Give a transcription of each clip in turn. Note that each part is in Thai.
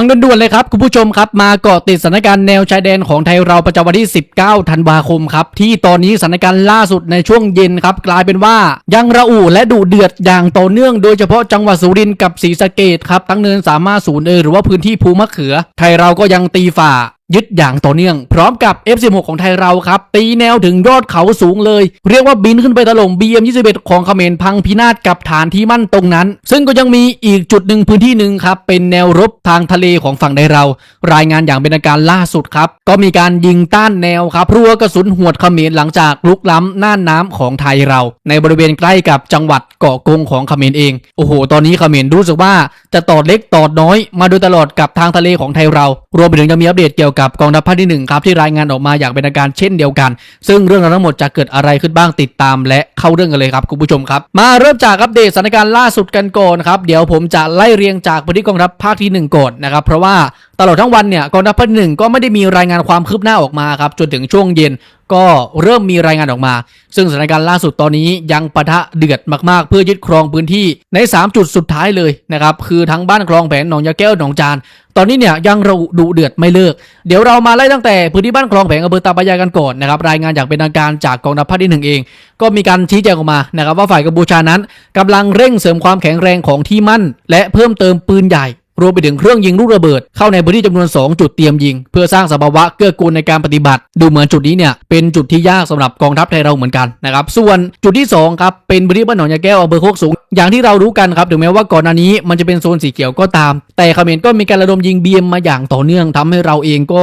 ฟังด่วนๆเลยครับ คุณผู้ชมครับ มาเกาะติดสถานการณ์แนวชายแดนของไทยเราประจำวันที่ 19 ธันวาคมครับ ที่ตอนนี้สถานการณ์ล่าสุดในช่วงเย็นครับ กลายเป็นว่ายังระอุและดุเดือดอย่างต่อเนื่อง โดยเฉพาะจังหวัดสุรินทร์กับศรีสะเกดครับทั้งเนินสามารถศูนย์เอหรือว่าพื้นที่ภูมะเขือ ไทยเราก็ยังตีฝ่า ยึดอย่างต่อเนื่อง พร้อมกับ F16 ของไทยเราครับ ตีแนวถึงยอดเขาสูงเลย เรียกว่าบินขึ้นไปถล่ม BM21 ของเขมรพังพินาศกับฐานที่มั่นตรงนั้น ซึ่งก็ยังมีอีกจุดหนึ่งพื้นที่หนึ่งครับ เป็นแนวรบทางทะเลของฝั่งไทยเรา รายงานอย่างเป็นทางการล่าสุดครับ ก็มีการยิงต้านแนวครับรัวกระสุนหวดเขมรหลังจากลุกล้ำน่านน้ำของไทยเรา ในบริเวณใกล้กับจังหวัดเกาะกงของเขมรเองโอ้โห ตอนนี้เขมรรู้สึกว่าจะตอดเล็กตอดน้อยมาโดยตลอดกับทางทะเลของไทยเรา รวมไปถึงจะมีอัปเดตเกี่ยวกับกองทัพภาคที่หนึ่งครับที่รายงานออกมาอย่างเป็นทางการเช่นเดียวกัน ซึ่งเรื่องราวทั้งหมดจะเกิดอะไรขึ้นบ้างติดตามและเข้าเรื่องกันเลยครับคุณผู้ชมครับ มาเริ่มจากอัปเดตสถานการณ์ล่าสุดกันก่อนครับเดี๋ยวผมจะไล่เรียงจากพื้นที่กองทัพภาคที่หนึ่งก่อนนะครับเพราะว่า ตลอดทั้งวันเนี่ยกองทัพภาคที่หนึ่งก็ไม่ได้มีรายงานความคืบหน้าออกมาครับจนถึงช่วงเย็นก็เริ่มมีรายงานออกมา ซึ่งสถานการณ์ล่าสุดตอนนี้ยังปะทะเดือดมากๆ เพื่อยึดครองพื้นที่ใน 3 จุดสุดท้ายเลยนะครับคือทั้งบ้านคลองแผนหนองยาแก้วหนองจาน ตอนนี้เนี่ยยังระดุเดือดไม่เลิก เดี๋ยวเรามาไล่ตั้งแต่พื้นที่บ้านคลองแผงอำเภอตาปายากันก่อนนะครับรายงานอย่างเป็นทางการจากกองทัพภาคที่หนึ่งเอง ก็มีการชี้แจงออกมานะครับว่าฝ่ายกัมพูชานั้นกำลังเร่งเสริมความแข็งแรงของที่มั่น และเพิ่มเติมปืนใหญ่ รวมไปถึงเครื่องยิงลูกระเบิดเข้าในพื้นที่จำนวน 2 จุดเตรียมยิง เพื่อสร้างสภาวะเกื้อกูลในการปฏิบัติ ดูเหมือนจุดนี้เนี่ยเป็นจุดที่ยากสำหรับกองทัพไทยเราเหมือนกันนะครับส่วนจุดที่2ครับเป็นพื้นที่บ้านหนองยาแก้วอำเภอโคกสูง อย่างที่เรารู้กันครับถึงแม้ว่าก่อนหน้านี้มันจะเป็นโซนสีเขียวก็ตาม แต่เขมรก็มีการระดมยิงเบียมมาอย่างต่อเนื่องทำให้เราเองก็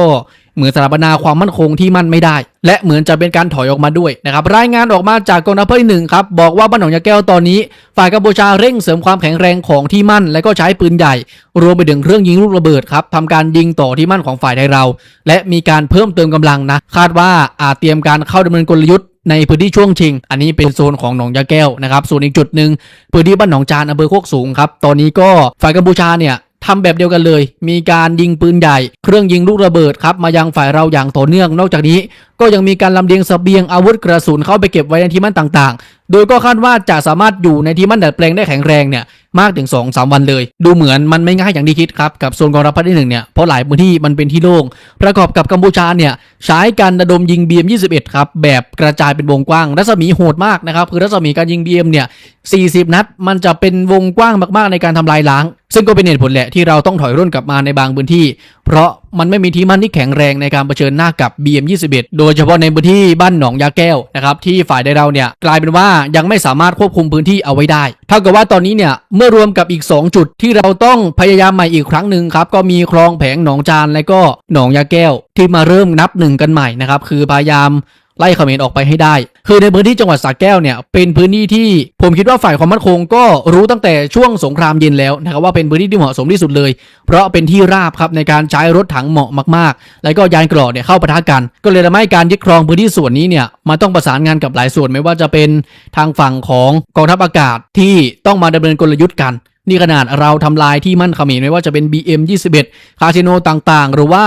เหมือนสถาปนาความมั่นคงที่มั่นไม่ได้ และเหมือนจะเป็นการถอยออกมาด้วยนะครับรายงานออกมาจากกองทัพที่หนึ่งครับบอกว่าบ้านหนองยาแก้วตอนนี้ ฝ่ายกัมพูชาเร่งเสริมความแข็งแรงของที่มั่น และก็ใช้ปืนใหญ่ รวมไปถึงเครื่องยิงลูกระเบิดครับทำการยิงต่อที่มั่นของฝ่ายไทยเรา และมีการเพิ่มเติมกำลังนะคาดว่าอาจเตรียมการเข้าดำเนินกลยุทธ์ในพื้นที่ช่วงชิง อันนี้เป็นโซนของหนองยาแก้วนะครับ ส่วนอีกจุดหนึ่งพื้นที่บ้านหนองจานอำเภอโคกสูงครับ ตอนนี้ก็ฝ่ายกัมพูชาเนี่ย ทำแบบเดียวกันเลย มีการยิงปืนใหญ่ เครื่องยิงลูกระเบิดครับมายังฝ่ายเราอย่างต่อเนื่อง นอกจากนี้ ก็ยังมีการลำเลียงเสบียงอาวุธกระสุนเข้าไปเก็บไว้ในที่มั่นต่างโดยก็คาดว่าจะสามารถอยู่ในที่มั่นดัดแปลงได้แข็งแรงเนี่ยมากถึง 2 3 วันเลย ดูเหมือนมันไม่ง่ายอย่างที่คิดครับ กับโซนกองทัพภาคที่หนึ่งเนี่ยเพราะหลายพื้นที่มันเป็นที่โล่งประกอบกับกัมพูชาเนี่ยใช้การระดมยิง BM21 ครับแบบกระจายเป็นวงกว้าง รัศมีโหดมากนะครับคือรัศมีการยิง BM เนี่ย40 นัด มันจะเป็นวงกว้างมากๆในการทำลายล้าง ซึ่งก็เป็นเหตุผลแหละที่เราต้องถอยร่นกลับมาในบางพื้นที่ เพราะ มันไม่มีที่มั่นที่แข็งแรงในการเผชิญหน้ากับ BM21 โดยเฉพาะในพื้นที่บ้านหนองยาแก้วนะครับที่ฝ่ายใดเราเนี่ยกลายเป็นว่ายังไม่สามารถควบคุมพื้นที่เอาไว้ได้เท่ากับว่าตอนนี้เนี่ยเมื่อรวมกับอีก 2 จุดที่เราต้องพยายามใหม่อีกครั้งหนึ่งครับก็มีคลองแผงหนองจานและก็หนองยาแก้ว ที่มาเริ่มนับหนึ่งกันใหม่นะครับคือพยายาม ไล่เขมรออกไปให้ได้ คือในพื้นที่จังหวัดสระแก้วเนี่ยเป็นพื้นที่ที่ผมคิดว่าฝ่ายความมั่นคงก็รู้ตั้งแต่ช่วงสงครามเย็นแล้วนะครับว่าเป็นพื้นที่ที่เหมาะสมที่สุดเลย เพราะเป็นที่ราบครับในการใช้รถถังเหมาะมากๆ แล้วก็ยานเกราะเนี่ยเข้าปะทะกัน ก็เลยทำให้การยึดครองพื้นที่ส่วนนี้เนี่ยมันต้องประสานงานกับหลายส่วนไม่ว่าจะเป็นทางฝั่งของกองทัพอากาศที่ต้องมาดำเนินกลยุทธ์กันนี่ขนาดเราทำลายที่มั่นเขมรไม่ว่าจะเป็น BM 21 คาสิโนต่างๆ หรือว่า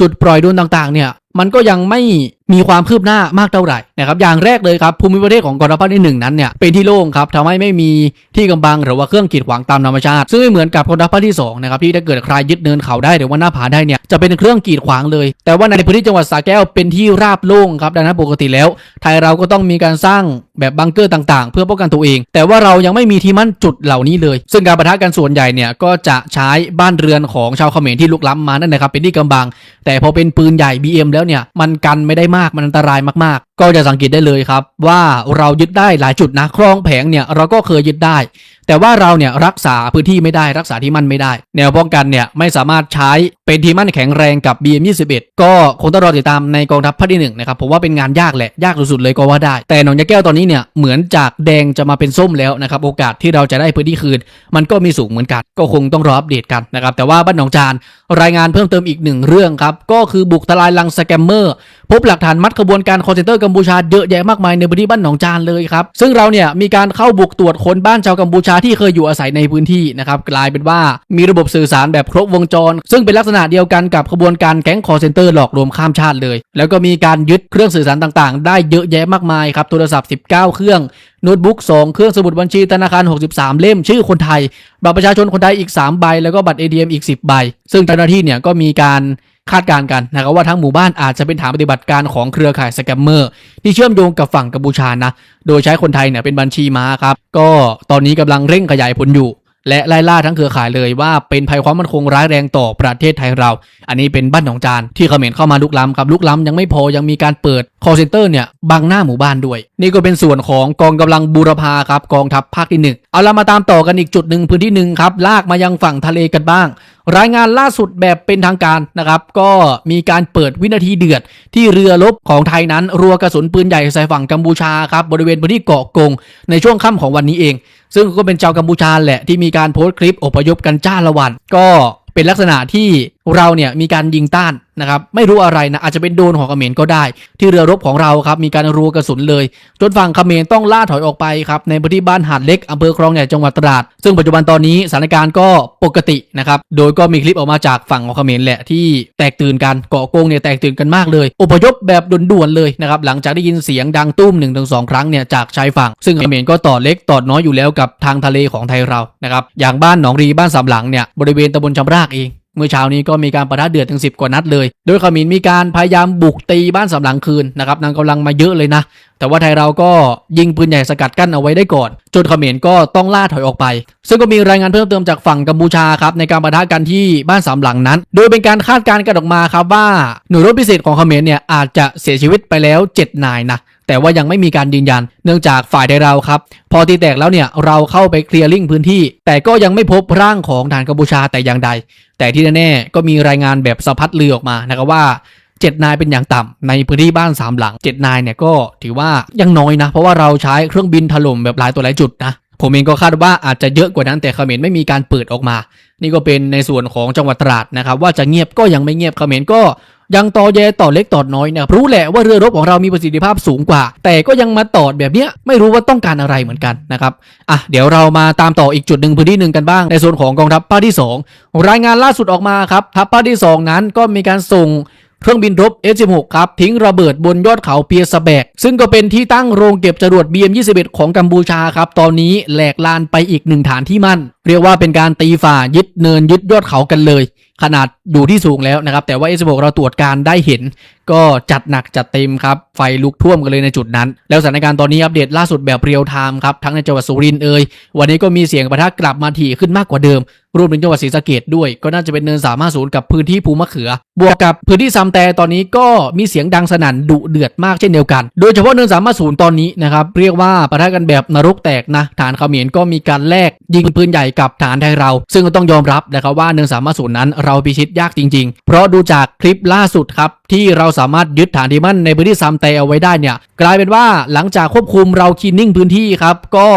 จุดปล่อยโดนต่างๆ เนี่ย มันก็ยังไม่มีความคืบหน้ามากเท่าไหร่นะครับอย่างแรกเลยครับภูมิประเทศของกองทัพภาคที่หนึ่งนั้นเนี่ยเป็นที่โล่งครับทำให้ไม่มีที่กำบังหรือว่าเครื่องกีดขวางตามธรรมชาติ ซึ่งไม่เหมือนกับกองทัพภาคที่สองนะครับที่ถ้าเกิดใครยึดเนินเขาได้หรือว่าหน้าผาได้เนี่ยจะเป็นเครื่องกีดขวางเลย แต่ว่าในพื้นที่จังหวัดสระแก้วเป็นที่ราบโล่งครับดังนั้นปกติแล้ว ไทยเราก็ต้องมีการสร้าง แบบบังเกอร์ต่างๆ เพื่อป้องกันตัวเอง แต่ว่าเรายังไม่มีที่มั่นจุดเหล่านี้เลย ซึ่งการปะทะกันส่วนใหญ่เนี่ยก็จะใช้บ้านเรือนของชาวเขมรที่ลุกล้ำมานั่นนะครับเป็นที่กำบัง แต่พอเป็นปืนใหญ่ BM แล้วเนี่ยมันกันไม่ได้มากมันอันตรายมากๆ ก็จะสังเกตได้เลยครับว่าเรายึดได้หลายจุดนะคลองแผงเนี่ยเราก็เคยยึดได้ แต่ว่าเราเนี่ยรักษาพื้นที่ไม่ได้รักษาที่มั่นไม่ได้ แนวป้องกันเนี่ยไม่สามารถใช้เป็นที่มั่นแข็งแรงกับ BM21 ก็คงต้องรอติดตามในกองทัพภาคที่หนึ่งนะครับผมว่าเป็นงานยากแหละยากสุดๆเลยก็ว่าได้ แต่หนองยาแก้วตอนนี้เนี่ยเหมือนจากแดงจะมาเป็นส้มแล้วนะครับโอกาสที่เราจะได้พื้นที่คืน มันก็มีสูงเหมือนกัน ก็คงต้องรออัปเดตกันนะครับแต่ว่าบ้านหนองจานรายงานเพิ่มเติมอีกหนึ่งเรื่องครับก็คือบุกทลายลังสแกมเมอร์ พบหลักฐานมัดขบวนการคอร์เซนเตอร์กัมพูชาเยอะแยะมากมายในพื้นที่บ้านหนองจานเลยครับ ซึ่งเราเนี่ยมีการเข้าบุกตรวจค้นบ้านชาวกัมพูชาที่เคยอยู่อาศัยในพื้นที่นะครับกลายเป็นว่ามีระบบสื่อสารแบบครบวงจร ซึ่งเป็นลักษณะเดียวกันกับขบวนการแก๊งคอร์เซนเตอร์หลอกลวงข้ามชาติเลย แล้วก็มีการยึดเครื่องสื่อสารต่างๆ ได้เยอะแยะมากมายครับโทรศัพท์ 19 เครื่องโน้ตบุ๊ก 2 เครื่องสมุดบัญชีธนาคาร 63 เล่มชื่อคนไทย บัตรประชาชนคนไทยอีก 3 ใบ แล้วก็บัตร ATM อีก 10 ใบ ซึ่งเจ้าหน้าที่เนี่ยก็มีการ คาดการณ์กันนะครับว่าทั้งหมู่บ้านอาจจะเป็นฐานปฏิบัติการของเครือข่ายสแกมเมอร์ที่เชื่อมโยงกับฝั่งกัมพูชานะ โดยใช้คนไทยเนี่ยเป็นบัญชีม้าครับ ก็ตอนนี้กำลังเร่งขยายผลอยู่ และไล่ล่าทั้งเครือข่ายเลยว่าเป็นภัยความมั่นคงร้ายแรงต่อประเทศไทยเรา อันนี้เป็นบ้านหนองจานที่เขมรเข้ามาลุกล้ำครับลุกล้ำยังไม่พอยังมีการเปิด call center เนี่ยบังหน้าหมู่บ้านด้วย นี่ก็เป็นส่วนของกองกำลังบูรพาครับกองทัพภาคที่หนึ่งเอามาตามต่อกันอีกจุดหนึ่งพื้นที่หนึ่งครับลากมายังฝั่งทะเลกันบ้าง รายงานล่าสุดแบบเป็นทางการนะครับ ก็มีการเปิดวินาทีเดือด ที่เรือรบของไทยนั้น รัวกระสุนปืนใหญ่ใส่ฝั่งกัมพูชาครับบริเวณพื้นที่เกาะกง ในช่วงค่ำของวันนี้เอง ซึ่งก็เป็นชาวกัมพูชาแหละที่มีการโพสต์คลิปอพยพกันจ้าละวันก็เป็นลักษณะที่ เราเนี่ยมีการยิงต้านนะครับไม่รู้อะไรนะอาจจะเป็นโดนของเขมรก็ได้ ที่เรือรบของเราครับมีการรัวกระสุนเลย จนฝั่งเขมรต้องล่าถอยออกไปครับในพื้นที่บ้านหาดเล็กอำเภอคลองใหญ่จังหวัดตราด ซึ่งปัจจุบันตอนนี้สถานการณ์ก็ปกตินะครับโดยก็มีคลิปออกมาจากฝั่งของเขมรแหละที่แตกตื่นกันเกาะโกงเนี่ยแตกตื่นกันมากเลยอพยพแบบด่วนๆเลยนะครับหลังจากได้ยินเสียงดังตุ้มหนึ่งถึงสองครั้งเนี่ยจากชายฝั่ง ซึ่งเขมรก็ต่อเล็กต่อน้อยอยู่แล้วกับทางทะเลของไทยเรานะครับอย่างบ้านหนองรีบ้านสามหลังเนี่ยบริเวณตำบลจำรากเอง เมื่อเช้านี้ก็มีการประทะเดือดถึง 10 กว่านัดเลย โดยขมินมีการพยายามบุกตีบ้านสำหลังคืนนะครับนางกำลังมาเยอะเลยนะ แต่ว่าไทยเราก็ยิงปืนใหญ่สกัดกั้นเอาไว้ได้ก่อน จนขมรก็ต้องล่าถอยออกไป ซึ่งก็มีรายงานเพิ่มเติมจากฝั่งกัมพูชาครับในการประทะกันที่บ้านสามหลังนั้น โดยเป็นการคาดการณ์กันออกมาครับว่าหน่วยรบพิเศษของขมรเนี่ยอาจจะเสียชีวิตไปแล้ว 7 นายนะ แต่ว่ายังไม่มีการยืนยัน เนื่องจากฝ่ายไทยเราครับ พอตีแตกแล้วเนี่ยเราเข้าไปเคลียร์ลิงพื้นที่ แต่ก็ยังไม่พบร่างของทหารกัมพูชาแต่อย่างใด แต่ที่แน่ๆก็มีรายงานแบบสะพัดเลือออกมานะครับว่าเจ็ดนายเป็นอย่างต่ำในพื้นที่บ้านสามหลังเจ็ดนายเนี่ยก็ถือว่ายังน้อยนะ เพราะว่าเราใช้เครื่องบินถล่มแบบหลายตัวหลายจุดนะผมเองก็คาดว่าอาจจะเยอะกว่านั้นแต่เขมรไม่มีการเปิดออกมา นี่ก็เป็นในส่วนของจังหวัดตราดนะครับ ว่าจะเงียบก็ยังไม่เงียบเขมรก็ ยังต่อแยต่อเล็กต่อน้อยนะครับรู้แหละว่าเรือรบของเรามีประสิทธิภาพสูงกว่า แต่ก็ยังมาต่อแบบเนี้ยไม่รู้ว่าต้องการอะไรเหมือนกันนะครับอะเดี๋ยวเรามาตามต่ออีกจุดหนึ่งพื้นที่หนึ่งกันบ้างในส่วนของกองทัพภาคที่สองรายงานล่าสุดออกมาครับทัพภาคที่สองนั้นก็มีการส่งเครื่องบินรบ F16 ครับทิ้งระเบิดบนยอดเขาเปียสแบก ซึ่งก็เป็นที่ตั้งโรงเก็บจรวด BM21 ของกัมพูชาครับ ตอนนี้แหลกลานไปอีกหนึ่งฐานที่มั่น เรียกว่าเป็นการตีฝ่ายึดเนินยึดยอดเขากันเลย ขนาดอยู่ที่สูงแล้วนะครับ แต่ว่า F16 เราตรวจการได้เห็น ก็จัดหนักจัดเต็มครับ ไฟลุกท่วมกันเลยในจุดนั้น แล้วสถานการณ์ตอนนี้อัปเดตล่าสุดแบบเรียลไทม์ครับ ทั้งในจังหวัดสุรินทร์เอ่ยวันนี้ก็มีเสียงประทะกลับมาถี่ขึ้นมากกว่าเดิมรวมถึงจังหวัดศรีสะเกดด้วย ก็น่าจะเป็นเนิน350กับพื้นที่ภูมะเขือ บวกกับพื้นที่ซำแต่ตอนนี้ก็มีเสียงดังสนั่นดุเดือดมากเช่นเดียวกัน โดยเฉพาะเนิน350ตอนนี้นะครับเรียกว่าประทะกันแบบนรกแตกนะฐานเขมรก็มีการแลกยิงปืนใหญ่กับฐานไทยเรา ซึ่งก็ต้องยอมรับนะครับว่าเนิน350นั้นเราพิชิตยากจริง ๆ เพราะดูจากคลิปล่าสุดครับที่เราสามารถยึดฐานที่มั่นในพื้นที่ซำแต่เอาไว้ได้เนี่ยกลายเป็นว่าหลังจากควบคุมเราคินนิ่งพื้นที่ครับก็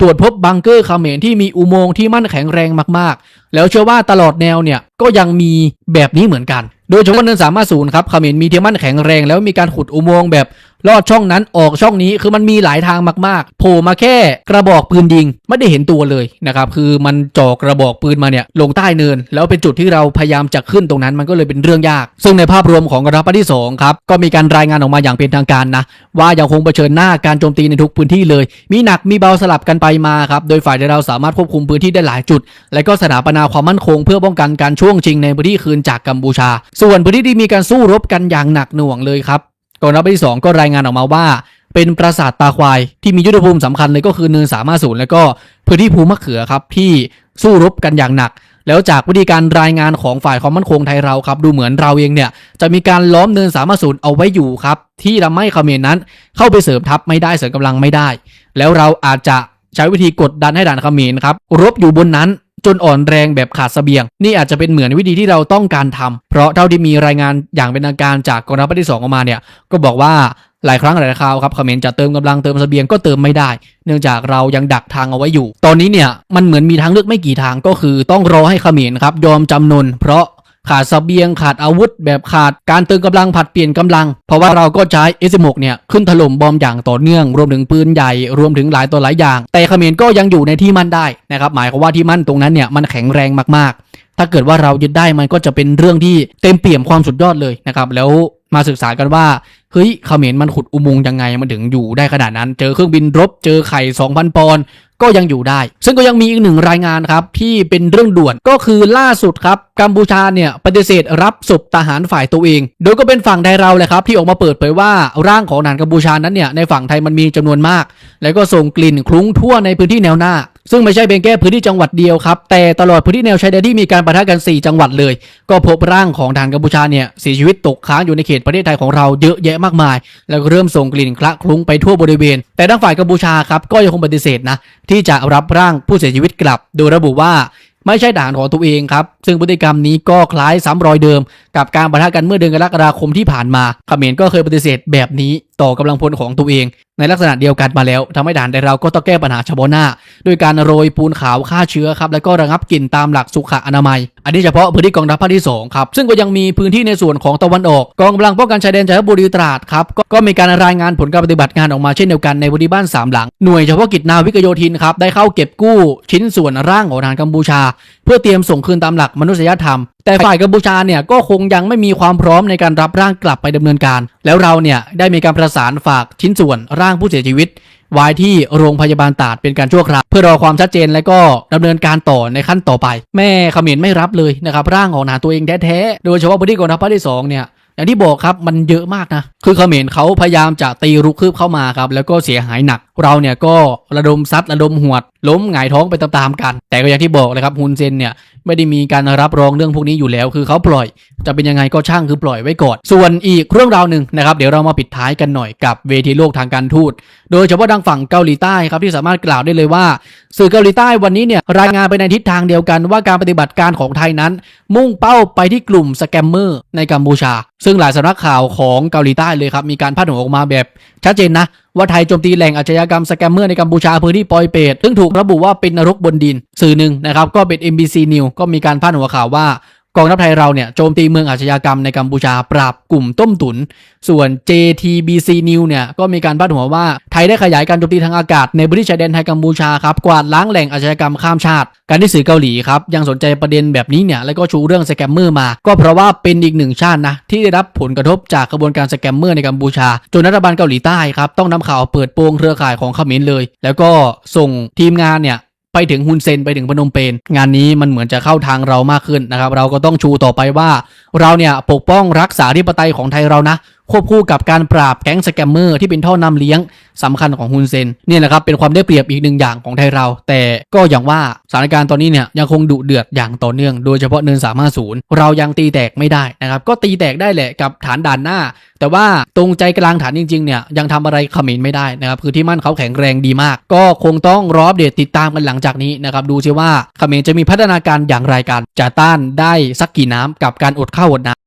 ตรวจพบบังเกอร์เขมรที่มีอุโมงค์ที่มั่นแข็งแรงมากๆ แล้วเชื่อว่าตลอดแนวเนี่ยก็ยังมีแบบนี้เหมือนกัน โดยเฉพาะเนินสามารถศูนย์ครับเขมรมีที่มั่นแข็งแรง แล้วมีการขุดอุโมงค์แบบ ลอดช่องนั้นออกช่องนี้คือมันมีหลายทางมากๆโผล่มาแค่กระบอกปืนยิงไม่ได้เห็นตัวเลยนะครับคือมันจ่อกระบอกปืนมาเนี่ยลงใต้เนิน แล้วเป็นจุดที่เราพยายามจะขึ้นตรงนั้นมันก็เลยเป็นเรื่องยาก ซึ่งในภาพรวมของกองทัพภาคที่สองครับก็มีการรายงานออกมาอย่างเป็นทางการนะ ว่ายังคงเผชิญหน้าการโจมตีในทุกพื้นที่เลย มีหนักมีเบาสลับกันไปมาครับโดยฝ่ายเราสามารถควบคุมพื้นที่ได้หลายจุด และก็สถาปนาความมั่นคงเพื่อป้องกันการช่วงชิงในพื้นที่คืนจากกัมพูชา ส่วนพื้นที่ที่มีการสู้รบกันอย่างหนักหน่วงเลยครับ กองทัพภาคที่สองก็รายงานออกมาว่า เป็นปราสาทตาควายที่มียุทธภูมิสำคัญเลยก็คือเนินสามารถศูนย์แล้วก็พื้นที่ภูมะเขือครับที่สู้รบกันอย่างหนัก แล้วจากวิธีการรายงานของฝ่ายความมั่นคงไทยเราครับ ดูเหมือนเราเองเนี่ยจะมีการล้อมเนินสามารถศูนย์เอาไว้อยู่ครับ ที่ทำให้เขมรนั้น เข้าไปเสริมทัพไม่ได้เสริมกำลังไม่ได้ แล้วเราอาจจะใช้วิธีกดดันให้ด่านเขมรครับรบอยู่บนนั้น จนอ่อนแรงแบบขาดเสบียง นี่อาจจะเป็นเหมือนวิธีที่เราต้องการทำเพราะเท่าที่มีรายงานอย่างเป็นทางการจากกองทัพภาคที่2องออกมาเนี่ยก็บอกว่าหลายครั้งหลายคราวครับเขมรจะเติมกำลังเติมเสบียงก็เติมไม่ได้ เนื่องจากเรายังดักทางเอาไว้อยู่ ตอนนี้เนี่ยมันเหมือนมีทางเลือกไม่กี่ทางก็คือต้องรอให้เขมรครับยอมจำนนเพราะ ขาดเสบียงขาดอาวุธ แบบขาดการเติมกำลังผัดเปลี่ยนกำลัง เพราะว่าเราก็ใช้ S16 เนี่ยขึ้นถล่มบอมอย่างต่อเนื่อง รวมถึงปืนใหญ่รวมถึงหลายตัวหลายอย่าง แต่เขมรก็ยังอยู่ในที่มั่นได้นะครับหมายความว่าที่มั่นตรงนั้นเนี่ยมันแข็งแรงมากๆ ถ้าเกิดว่าเรายึดได้มันก็จะเป็นเรื่องที่เต็มเปี่ยมความสุดยอดเลยนะครับแล้วมาศึกษากันว่าเฮ้ยเขมรมันขุดอุโมงค์ยังไงมันถึงอยู่ได้ขนาดนั้น เจอเครื่องบินรบ เจอไข่ 2,000 ปอนด์ ก็ยังอยู่ได้ ซึ่งก็ยังมีอีกหนึ่งรายงานครับที่เป็นเรื่องด่วนก็คือล่าสุดครับกัมพูชาเนี่ยปฏิเสธรับศพทหารฝ่ายตัวเอง โดยก็เป็นฝั่งไทยเราเลยครับที่ออกมาเปิดเผยว่าร่างของนานกัมพูชานั้นเนี่ยในฝั่งไทยมันมีจำนวนมาก แล้วก็ส่งกลิ่นคลุ้งทั่วในพื้นที่แนวหน้า ซึ่งไม่ใช่เพียงแค่พื้นที่จังหวัดเดียวครับ แต่ตลอดพื้นที่แนวชายแดนที่มีการปะทะกัน 4 จังหวัดเลย ก็พบร่างของทารกัมพูชาเนี่ยเสียชีวิตตกค้างอยู่ในเขตประเทศไทยของเราเยอะแยะมากมาย แล้วก็เริ่มส่งกลิ่นคละคลุ้งไปทั่วบริเวณ แต่ทางฝ่ายกัมพูชาครับก็ยังคงปฏิเสธนะที่จะรับร่างผู้เสียชีวิตกลับ โดยระบุว่าไม่ใช่ทหารของตัวเองครับ ซึ่งพฤติกรรมนี้ก็คล้ายซ้ำรอยเดิม กับการปะทะกันเมื่อเดือนกรกฎาคมที่ผ่านมาเขมรก็เคยปฏิเสธแบบนี้ต่อกำลังพลของตัวเอง ในลักษณะเดียวกันมาแล้วทำให้ด่านในเราก็ต้องแก้ปัญหาเฉพาะหน้า ด้วยการโรยปูนขาวฆ่าเชื้อครับแล้วก็ระงับกลิ่นตามหลักสุขอนามัย อันนี้เฉพาะพื้นที่กองทัพภาคที่2ครับซึ่งก็ยังมีพื้นที่ในส่วนของตะวันออกกองกำลังป้องกันชายแดนจันทบุรีตราดครับก็ก็มีการรายงานผลการปฏิบัติงานออกมาเช่นเดียวกันในพื้นที่บ้านสามหลังหน่วยเฉพาะกิจนาวิกโยธินครับได้เข้าเก็บกู้ชิ้นส่วนร่างของทหารกัมพูชาเพื่อเตรียมส่งคืนตามหลักมนุษยธรรม แต่ฝ่ายกัมพูชาเนี่ยก็คงยังไม่มีความพร้อมในการรับร่างกลับไปดำเนินการ แล้วเราเนี่ยได้มีการประสานฝากชิ้นส่วนร่างผู้เสียชีวิตไว้ที่โรงพยาบาลตาดเป็นการชั่วคราวเพื่อรอความชัดเจนและก็ดำเนินการต่อในขั้นต่อไป แม่เขมรไม่รับเลยนะครับร่างของทหาตัวเองแท้ๆโดยเฉพาะพื้นที่กองทัพภาคที่สองเนี่ยอย่างที่บอกครับมันเยอะมากนะ คือเขมรเขาพยายามจะตีรุกคืบเข้ามาครับ แล้วก็เสียหายหนัก เราเนี่ยก็ระดมซัดระดมหวด ล้มหงายท้องไปตามๆกัน แต่ก็อย่างที่บอกเลยครับฮุนเซนเนี่ยไม่ได้มีการรับรองเรื่องพวกนี้อยู่แล้ว คือเขาปล่อย จะเป็นยังไงก็ช่างคือปล่อยไว้ก่อน ส่วนอีกเรื่องราวหนึ่งนะครับเดี๋ยวเรามาปิดท้ายกันหน่อยกับเวทีโลกทางการทูต โดยเฉพาะทางฝั่งเกาหลีใต้ครับที่สามารถกล่าวได้เลยว่า สื่อเกาหลีใต้วันนี้เนี่ยรายงานไปในทิศทางเดียวกัน ว่าการปฏิบัติการของไทยนั้น มุ่งเป้าไปที่กลุ่มสแกมเมอร์ในกัมพูชา ซึ่งหลายสำนักข่าวของเกาหลีใต้เลยครับมีการพาดหัวออกมาแบบชัดเจนนะ ว่าไทยโจมตีแหล่งอาชญากรรมสแกมเมอร์ในกัมพูชาพื้นที่ปอยเปตซึ่งถูกระบุว่าเป็นนรกบนดิน สื่อหนึ่งนะครับก็เป็น MBC News ก็มีการพาดหัวข่าวว่า กองทัพไทยเราเนี่ยโจมตีเมืองอาชญากรรมในกัมพูชาปราบกลุ่มต้มตุน ส่วน JTBC News เนี่ยก็มีการพาดหัวว่าไทยได้ขยายการโจมตีทางอากาศในพื้นที่ชายแดนไทยกัมพูชาครับกวาดล้างแหล่งอาชญากรรมข้ามชาติ การที่สื่อเกาหลีครับยังสนใจประเด็นแบบนี้เนี่ยแล้วก็ชูเรื่องสแกมเมอร์มา ก็เพราะว่าเป็นอีกหนึ่งชาตินะที่ได้รับผลกระทบจากกระบวนการสแกมเมอร์ในกัมพูชา จนรัฐบาลเกาหลีใต้ครับต้องนำข่าวเปิดโปงเครือข่ายของเขมรเลย แล้วก็ส่งทีมงานเนี่ย ไปถึงฮุนเซนไปถึงพนมเปญงานนี้มันเหมือนจะเข้าทางเรามากขึ้นนะครับ เราก็ต้องชูต่อไปว่า เราเนี่ยปกป้องรักษาธิปไตยของไทยเรานะ ควบคู่กับการปราบแก๊งสแกมเมอร์ที่เป็นท่อนำเลี้ยงสำคัญของฮุนเซนเนี่ยแหละครับเป็นความได้เปรียบอีกหนึ่งอย่างของไทยเรา แต่ก็อย่างว่าสถานการณ์ตอนนี้เนี่ยยังคงดุเดือดอย่างต่อเนื่อง โดยเฉพาะเนินสามห้าศูนย์เรายังตีแตกไม่ได้นะครับก็ตีแตกได้แหละกับฐานด่านหน้า แต่ว่าตรงใจกลางฐานจริงๆเนี่ยยังทำอะไรขมรไม่ได้นะครับคือที่มั่นเขาแข็งแรงดีมาก ก็คงต้องรออัปเดตติดตามกันหลังจากนี้นะครับดูซิว่าขมรจะมีพัฒนาการอย่างไรกันจะต้านได้สักกี่น้ำกับการอดข้าวอดน้ำ